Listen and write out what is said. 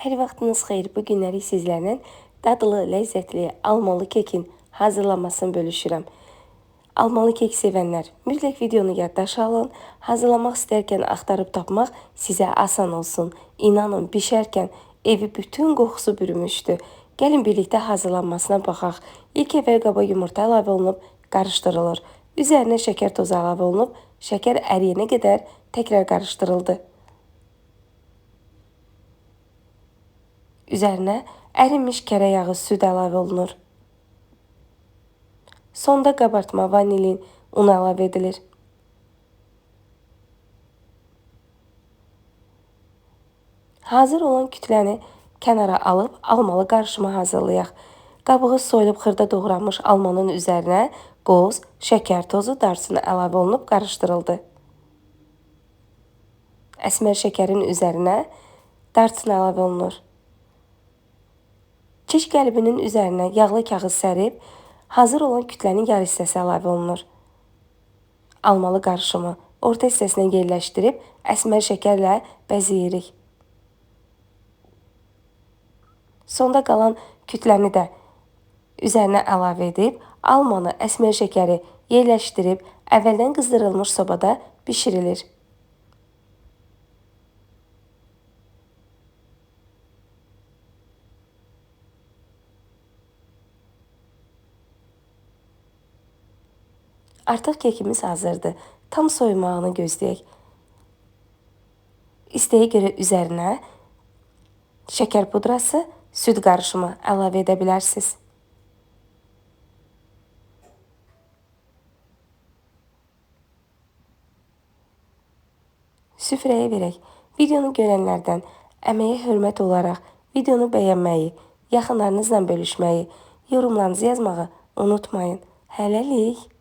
Hər vaxtınız xeyir. Bu günləri sizlərlə dadlı, ləzzətli almalı kekin hazırlanmasını bölüşürəm. Almalı kek sevənlər, mütləq videonu yaddaşa alın. Hazırlamaq istərkən axtarıb tapmaq sizə asan olsun. İnanın, bişərkən evi bütün qoxusu bürümüşdü. Gəlin birlikdə hazırlanmasına baxaq. İlk əvvəl qaba yumurta əlavə olunub qarışdırılır. Üzərinə şəkər tozu əlavə olunub, şəkər əriyənə qədər təkrar qarışdırıldı. Üzərinə ərinmiş kərə yağı, süd əlavə olunur. Sonda qabartma, vanilin, un əlavə edilir. Hazır olan kütləni kənara alıb almalı qarışımı hazırlayaq. Qabığı soyulub xırda doğranmış almanın üzərinə qoz, şəkər tozu, darçını əlavə olunub qarışdırıldı. Əsmər şəkərin üzərinə darçını əlavə olunur. Çiş qəlbinin üzərinə yağlı kağız sərib, hazır olan kütlənin yarı hissəsi əlavə olunur. Almalı qarışımı orta hissəsinə yerləşdirib əsmər şəkərlə bəzəyirik. Sonda qalan kütləni də üzərinə əlavə edib, almanı, əsmər şəkəri yerləşdirib əvvəldən qızdırılmış sobada bişirilir. Artıq kekimiz hazırdır. Tam soymağını gözləyək. İstəyə görə üzərinə şəkər pudrası, süd qarışımı əlavə edə bilərsiniz. Süfrəyə verək. Videonu görənlərdən əməyə hörmət olaraq videonu bəyənməyi, yaxınlarınızla bölüşməyi, yorumlarınızı yazmağı unutmayın. Hələlik.